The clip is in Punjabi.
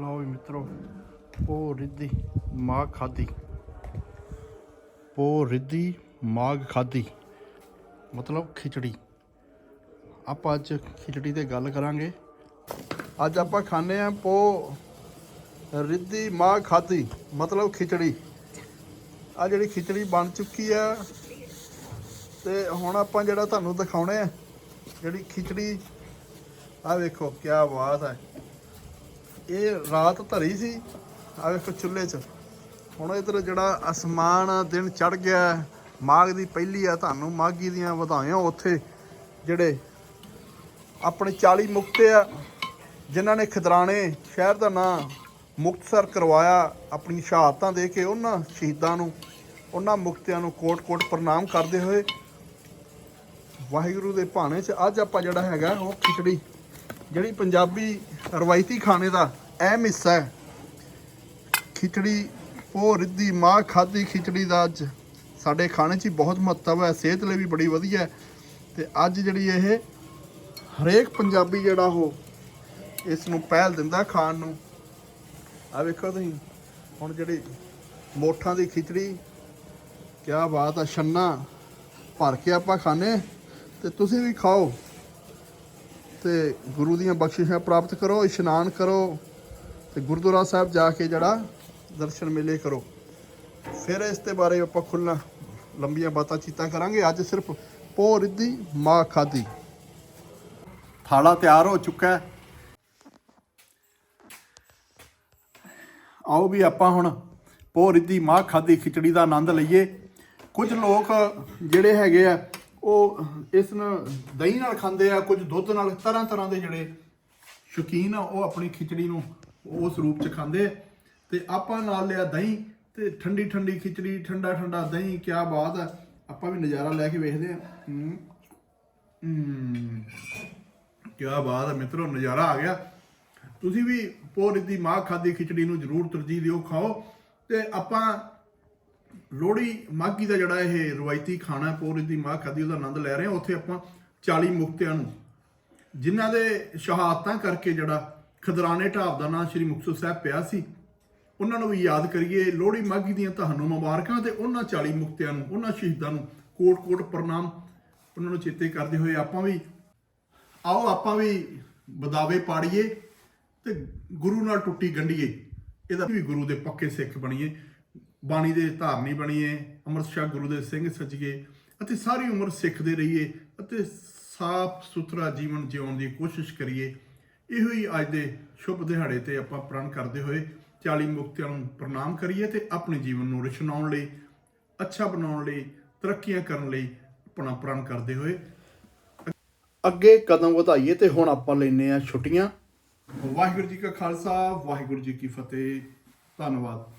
ਲਓ ਵੀ ਮਿੱਤਰੋ ਪੋ ਰਿੱਧੀ ਮਾਗ ਖਾਦੀ ਪੋ ਰਿੱਧੀ ਮਾਗ ਖਾਦੀ ਮਤਲਬ ਖਿਚੜੀ। ਆਪਾਂ ਅੱਜ ਖਿਚੜੀ ਤੇ ਗੱਲ ਕਰਾਂਗੇ। ਅੱਜ ਆਪਾਂ ਖਾਣੇ ਆ ਪੋ ਰਿੱਧੀ ਮਾਗ ਖਾਦੀ ਮਤਲਬ ਖਿਚੜੀ। ਆ ਜਿਹੜੀ ਖਿਚੜੀ ਬਣ ਚੁੱਕੀ ਆ, ਤੇ ਹੁਣ ਆਪਾਂ ਜਿਹੜਾ ਤੁਹਾਨੂੰ ਦਿਖਾਉਣੇ ਆ, ਜਿਹੜੀ ਖਿਚੜੀ, ਆ ਵੇਖੋ ਕੀ ਬਾਤ ਹੈ ਇਹ ਰਾਤ ਧਰੀ ਸੀ ਆ ਵੇਖੋ ਚੁੱਲ੍ਹੇ 'ਚ। ਹੁਣ ਇਧਰ ਜਿਹੜਾ ਅਸਮਾਨ ਦਿਨ ਚੜ ਗਿਆ, ਮਾਘ ਦੀ ਪਹਿਲੀ ਆ, ਤੁਹਾਨੂੰ ਮਾਘੀ ਦੀਆਂ ਵਧਾਈਆਂ ਉੱਥੇ, ਜਿਹੜੇ ਆਪਣੇ 40 ਮੁਕਤੇ ਆ, ਜਿਨ੍ਹਾਂ ਨੇ ਖਦਰਾਣੇ ਸ਼ਹਿਰ ਦਾ ਨਾਂ ਮੁਕਤਸਰ ਕਰਵਾਇਆ, ਆਪਣੀ ਸ਼ਹਾਦਤਾਂ ਦੇ ਕੇ ਉਹਨਾਂ ਸ਼ਹੀਦਾਂ ਨੂੰ, ਉਹਨਾਂ ਮੁਕਤਿਆਂ ਨੂੰ ਕੋਟ-ਕੋਟ ਪ੍ਰਣਾਮ ਕਰਦੇ ਹੋਏ। ਵਾਹਿਗੁਰੂ ਦੇ ਭਾਣੇ 'ਚ ਅੱਜ ਆਪਾਂ ਜਿਹੜਾ ਹੈਗਾ ਉਹ ਖਿਚੜੀ ਜਿਹੜੀ ਪੰਜਾਬੀ ਰਵਾਇਤੀ ਖਾਣੇ ਦਾ ਅਹਿਮ ਹਿੱਸਾ ਹੈ। ਖਿਚੜੀ, ਉਹ ਰਿੱਧੀ ਮਾਂ ਖਾਦੀ ਖਿਚੜੀ ਦਾ ਅੱਜ ਸਾਡੇ ਖਾਣੇ 'ਚ ਹੀ ਬਹੁਤ ਮਹੱਤਵ ਹੈ, ਸਿਹਤ ਲਈ ਵੀ ਬੜੀ ਵਧੀਆ ਹੈ। ਤੇ ਅੱਜ ਜਿਹੜੀ ਇਹ ਹਰੇਕ ਪੰਜਾਬੀ ਜਿਹੜਾ ਉਹ ਇਸ ਨੂੰ ਪਹਿਲ ਦਿੰਦਾ ਖਾਣ ਨੂੰ। ਆ ਵੇਖੋ ਤੁਸੀਂ, ਹੁਣ ਜਿਹੜੀ ਮੋਠਾਂ ਦੀ ਖਿਚੜੀ, ਕਿਆ ਬਾਤ ਆ, ਛੰਨਾ ਭਰ ਕੇ ਆਪਾਂ ਖਾਣੇ ਤੇ ਤੁਸੀਂ ਵੀ ਖਾਓ। ਤੇ ਗੁਰੂ ਦੀਆਂ ਬਖਸ਼ਿਸ਼ਾਂ ਪ੍ਰਾਪਤ ਕਰੋ, ਇਸ਼ਨਾਨ ਕਰੋ ਤੇ ਗੁਰਦੁਆਰਾ ਸਾਹਿਬ ਜਾ ਕੇ ਜਿਹੜਾ ਦਰਸ਼ਨ ਮੇਲੇ ਕਰੋ। ਫਿਰ ਇਸ ਦੇ ਬਾਰੇ ਆਪਾਂ ਖੁੱਲ੍ਹਾ ਲੰਬੀਆਂ ਬਾਤਾਂ ਚੀਤਾਂ ਕਰਾਂਗੇ। ਅੱਜ ਸਿਰਫ ਪੋ ਰਿੱਧੀ, ਮਾਂ ਖਾਦੀ ਥਾਲਾ ਤਿਆਰ ਹੋ ਚੁੱਕਾ ਹੈ। ਆਓ ਵੀ ਆਪਾਂ ਹੁਣ ਪੋ ਰਿੱਧੀ, ਮਾਂ ਖਾਦੀ ਖਿਚੜੀ ਦਾ ਆਨੰਦ ਲਈਏ। ਕੁਝ ਲੋਕ ਜਿਹੜੇ ਹੈਗੇ ਆ ਉਹ ਇਸ ਨਾਲ ਦਹੀਂ ਨਾਲ ਖਾਂਦੇ ਆ, ਕੁਝ ਦੁੱਧ ਨਾਲ, ਤਰ੍ਹਾਂ ਤਰ੍ਹਾਂ ਦੇ ਜਿਹੜੇ ਸ਼ੌਕੀਨ ਆ, ਉਹ ਆਪਣੀ ਖਿਚੜੀ ਨੂੰ ਉਸ ਰੂਪ ਚ ਖਾਂਦੇ। ਆ ਤੇ ਆਪਾਂ ਨਾਲ ਲਿਆ ਦਹੀਂ ਤੇ ਠੰਡੀ ਠੰਡੀ ਖਿਚੜੀ, ਠੰਡਾ ਠੰਡਾ ਦਹੀਂ, ਕਿਆ ਬਾਤ ਆ। ਆਪਾਂ ਵੀ ਨਜ਼ਾਰਾ ਲੈ ਕੇ ਵੇਖਦੇ ਆ। ਹੂੰ ਹੂੰ, ਕਿਆ ਬਾਤ ਹੈ ਮਿੱਤਰੋ, ਨਜ਼ਾਰਾ ਆ ਗਿਆ। ਤੁਸੀਂ ਵੀ ਪੋਰੀ ਦੀ ਮਾਂ ਖਾਦੀ ਖਿਚੜੀ ਨੂੰ ਜ਼ਰੂਰ ਤਰਜੀਹ ਦਿਓ, ਖਾਓ। ਤੇ ਆਪਾਂ ਲੋਹੜੀ, ਮਾਘੀ ਦਾ ਜਿਹੜਾ ਇਹ ਰਵਾਇਤੀ ਖਾਣਾ ਹੈ ਪੋਰੀ ਦੀ ਮਾਂ ਖਾਦੀ, ਉਹਦਾ ਆਨੰਦ ਲੈ ਰਹੇ ਹਾਂ। ਉੱਥੇ ਆਪਾਂ 40 ਮੁਕਤਿਆਂ ਨੂੰ। ਜਿਨ੍ਹਾਂ ਦੇ ਸ਼ਹਾਦਤਾਂ ਕਰਕੇ ਜਿਹੜਾ ਖਦਰਾਣੇ ਢਾਬ ਦਾ ਨਾਂ ਸ੍ਰੀ ਮੁਕਤਸਰ ਸਾਹਿਬ ਪਿਆ ਸੀ, ਉਹਨਾਂ ਨੂੰ ਵੀ ਯਾਦ ਕਰੀਏ, ਲੋਹੜੀ, ਮਾਘੀ ਦੀਆਂ ਤੁਹਾਨੂੰ ਮੁਬਾਰਕਾਂ ਤੇ ਉਹਨਾਂ 40 ਮੁਕਤਿਆਂ ਨੂੰ, ਉਹਨਾਂ ਸ਼ਹੀਦਾਂ ਨੂੰ ਕੋਟ-ਕੋਟ ਪ੍ਰਣਾਮ ਉਹਨਾਂ ਨੂੰ ਚੇਤੇ ਕਰਦੇ ਹੋਏ ਆਪਾਂ ਵੀ ਆਓ, ਆਪਾਂ ਵੀ ਬਦਾਵੇ ਪਾੜੀਏ ਤੇ ਗੁਰੂ ਨਾਲ ਟੁੱਟੀ ਗੰਢੀਏ। ਇਹਦਾ ਵੀ ਗੁਰੂ ਦੇ ਪੱਕੇ ਸਿੱਖ ਬਣੀਏ। ਬਾਣੀ ਦੇ ਧਾਰਨੀ ਬਣੀਏ, ਅੰਮ੍ਰਿਤ ਛਕ ਗੁਰੂ ਦੇ ਸਿੰਘ ਸੱਜੀਏ ਅਤੇ ਸਾਰੀ ਉਮਰ ਸਿੱਖਦੇ ਰਹੀਏ ਅਤੇ ਸਾਫ਼ ਸੁਥਰਾ ਜੀਵਨ ਜਿਉਣ ਦੀ ਕੋਸ਼ਿਸ਼ ਕਰੀਏ। ਇਹੋ ਹੀ ਅੱਜ ਦੇ ਸ਼ੁਭ ਦਿਹਾੜੇ ਤੇ ਆਪਾਂ ਪ੍ਰਣ ਕਰਦੇ ਹੋਏ 40 ਮੁਕਤਿਆਂ ਨੂੰ ਪ੍ਰਣਾਮ ਕਰੀਏ ਤੇ ਆਪਣੇ ਜੀਵਨ ਨੂੰ ਰਚਨਾਉਣ ਲਈ, ਅੱਛਾ ਬਣਾਉਣ ਲਈ, ਤਰੱਕੀਆਂ ਕਰਨ ਲਈ ਆਪਣਾ ਪ੍ਰਣ ਕਰਦੇ ਹੋਏ ਅੱਗੇ ਕਦਮ ਵਧਾਈਏ ਤੇ ਹੁਣ ਆਪਾਂ ਲੈਨੇ ਆ ਛੁੱਟੀਆਂ। ਵਾਹਿਗੁਰੂ ਜੀ ਕਾ ਖਾਲਸਾ, ਵਾਹਿਗੁਰੂ ਜੀ ਕੀ ਫਤਿਹ। ਧੰਨਵਾਦ।